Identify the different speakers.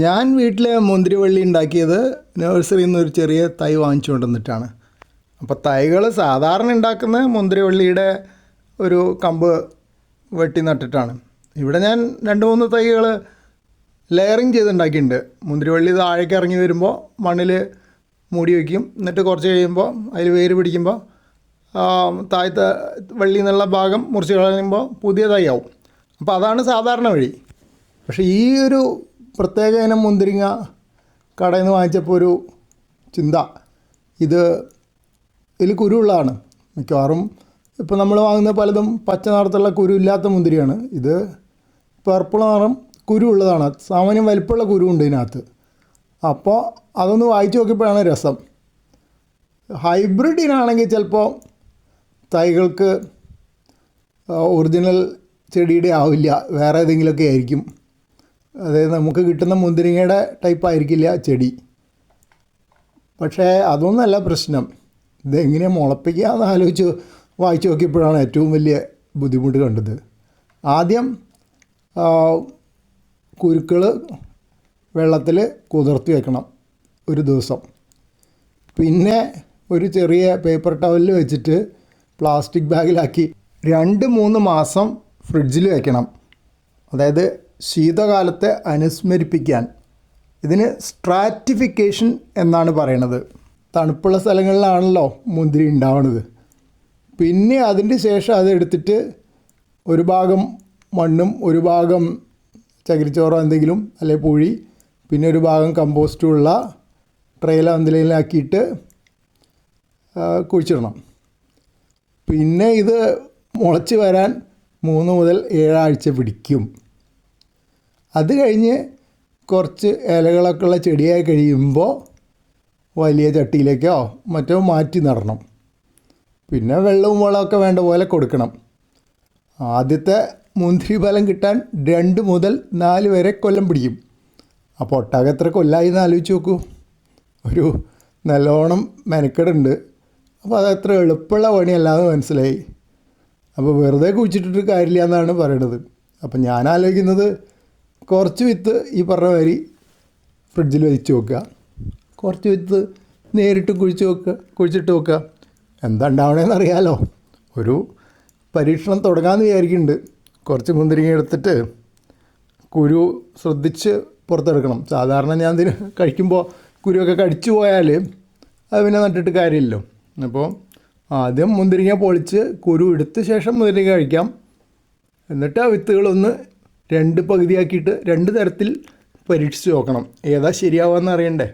Speaker 1: ഞാൻ വീട്ടിൽ മുന്തിരിവള്ളി ഉണ്ടാക്കിയത് നഴ്സറിയിൽ നിന്ന് ഒരു ചെറിയ തൈ വാങ്ങിച്ചു കൊണ്ടുവന്നിട്ടാണ്. അപ്പോൾ തൈകൾ സാധാരണ ഉണ്ടാക്കുന്ന മുന്തിരിവള്ളിയുടെ ഒരു കമ്പ് വെട്ടി നട്ടിട്ടാണ്. ഇവിടെ ഞാൻ രണ്ട് മൂന്ന് തൈകൾ ലെയറിങ് ചെയ്തുണ്ടാക്കിയിട്ടുണ്ട്. മുന്തിരിവള്ളി താഴേക്ക് ഇറങ്ങി വരുമ്പോൾ മണ്ണിൽ മൂടി വയ്ക്കും എന്നിട്ട് കുറച്ച് കഴിയുമ്പോൾ അതിൽ വേര് പിടിക്കുമ്പോൾ താഴത്തെ വള്ളി എന്നുള്ള ഭാഗം മുറിച്ച് കളയുമ്പോൾ പുതിയ ആവും അപ്പോൾ അതാണ് സാധാരണ വഴി. പക്ഷേ ഈ ഒരു പ്രത്യേക ഇനം മുന്തിരിങ്ങ കടയിൽ നിന്ന് വാങ്ങിച്ചപ്പോൾ ഒരു ചിന്ത. ഇത് ഇതിൽ കുരുള്ളതാണ് മിക്കവാറും ഇപ്പോൾ നമ്മൾ വാങ്ങുന്ന പലതും പച്ച നിറത്തുള്ള കുരു ഇല്ലാത്ത മുന്തിരിയാണ്. ഇത് പർപ്പിൾ നിറം കുരുവുള്ളതാണ്. സാമാന്യം വലിപ്പമുള്ള കുരുവുണ്ട് ഇതിനകത്ത്. അപ്പോൾ അതൊന്ന് വായിച്ചു നോക്കിയപ്പോഴാണ് രസം. ഹൈബ്രിഡിനാണെങ്കിൽ ചിലപ്പോൾ തൈകൾക്ക് ഒറിജിനൽ ചെടിയുടെ ആവില്ല. വേറെ ഏതെങ്കിലുമൊക്കെ ആയിരിക്കും. അതായത് നമുക്ക് കിട്ടുന്ന മുന്തിരിങ്ങയുടെ ടൈപ്പ് ആയിരിക്കില്ല ചെടി. പക്ഷേ അതൊന്നല്ല പ്രശ്നം. ഇതെങ്ങനെ മുളപ്പിക്കുക എന്ന് ആലോചിച്ച് വായിച്ചു നോക്കിയപ്പോഴാണ് ഏറ്റവും വലിയ ബുദ്ധിമുട്ട് കണ്ടത്. ആദ്യം കുരുക്കൾ വെള്ളത്തിൽ കുതിർത്തി വെക്കണം ഒരു ദിവസം. പിന്നെ ഒരു ചെറിയ പേപ്പർ ടവലിൽ വെച്ചിട്ട് പ്ലാസ്റ്റിക് ബാഗിലാക്കി രണ്ട് മൂന്ന് മാസം ഫ്രിഡ്ജിൽ വെക്കണം. അതായത് ശീതകാലത്തെ അനുസ്മരിപ്പിക്കാൻ. ഇതിന് സ്ട്രാറ്റിഫിക്കേഷൻ എന്നാണ് പറയണത്. തണുപ്പുള്ള സ്ഥലങ്ങളിലാണല്ലോ മുന്തിരി ഉണ്ടാവണത്. പിന്നെ അതിന്റെ ശേഷം അതെടുത്തിട്ട് ഒരു ഭാഗം മണ്ണും ഒരു ഭാഗം ചകിരിച്ചോറോ എന്തെങ്കിലും അല്ലെ പൂഴി പിന്നെ ഒരു ഭാഗം കമ്പോസ്റ്റുമുള്ള ട്രെയിലോ എന്തിലാക്കിയിട്ട് കുഴിച്ചിടണം. പിന്നെ ഇത് മുളച്ച് വരാൻ മൂന്ന് മുതൽ ഏഴാഴ്ച പിടിക്കും. അത് കഴിഞ്ഞ് കുറച്ച് ഇലകളൊക്കെ ഉള്ള ചെടിയായി കഴിയുമ്പോൾ വലിയ ചട്ടിയിലേക്കോ മറ്റോ മാറ്റി നടണം. പിന്നെ വെള്ളവും വളമൊക്കെ വേണ്ട പോലെ കൊടുക്കണം. ആദ്യത്തെ മുന്തിരി ഫലം കിട്ടാൻ രണ്ട് മുതൽ നാല് വരെ കൊല്ലം പിടിക്കും. അപ്പോൾ ഒട്ടാകെ എത്ര കൊല്ലായി എന്ന് ആലോചിച്ച് നോക്കൂ. ഒരു നല്ലോണം മെനക്കെടുണ്ട്. അപ്പോൾ അത് അത്ര എളുപ്പമുള്ള പണിയല്ലാതെ മനസ്സിലായി. അപ്പോൾ വെറുതെ കുഴിച്ചിട്ടിട്ട് കാര്യമില്ല എന്നാണ് പറയണത്. അപ്പം ഞാൻ ആലോചിക്കുന്നത് കുറച്ച് വിത്ത് ഈ പറഞ്ഞ മാതിരി ഫ്രിഡ്ജിൽ വെച്ച് വെക്കുക. കുറച്ച് വിത്ത് നേരിട്ട് കുഴിച്ച് വെക്കുക കുഴിച്ചിട്ട് വെക്കുക. എന്താ ഉണ്ടാവണേന്ന് അറിയാലോ. ഒരു പരീക്ഷണം തുടങ്ങാമെന്ന് വിചാരിക്കുന്നുണ്ട് കുറച്ച് മുന്തിരിങ്ങ എടുത്തിട്ട് കുരു ശ്രദ്ധിച്ച് പുറത്തെടുക്കണം. സാധാരണ ഞാൻ ഇതിന് കഴിക്കുമ്പോൾ കുരുവൊക്കെ കടിച്ചു പോയാൽ അത് പിന്നെ നട്ടിട്ട് കാര്യമില്ലല്ലോ. അപ്പോൾ ആദ്യം മുന്തിരിങ്ങ പൊളിച്ച് കുരു എടുത്ത ശേഷം മുന്തിരിങ്ങ കഴിക്കാം. എന്നിട്ട് ആ വിത്തുകളൊന്ന് രണ്ട് പകുതിയാക്കിയിട്ട് രണ്ട് തരത്തിൽ പരീക്ഷിച്ച് നോക്കണം. ഏതാ ശരിയാവുമെന്ന് അറിയണ്ടേ?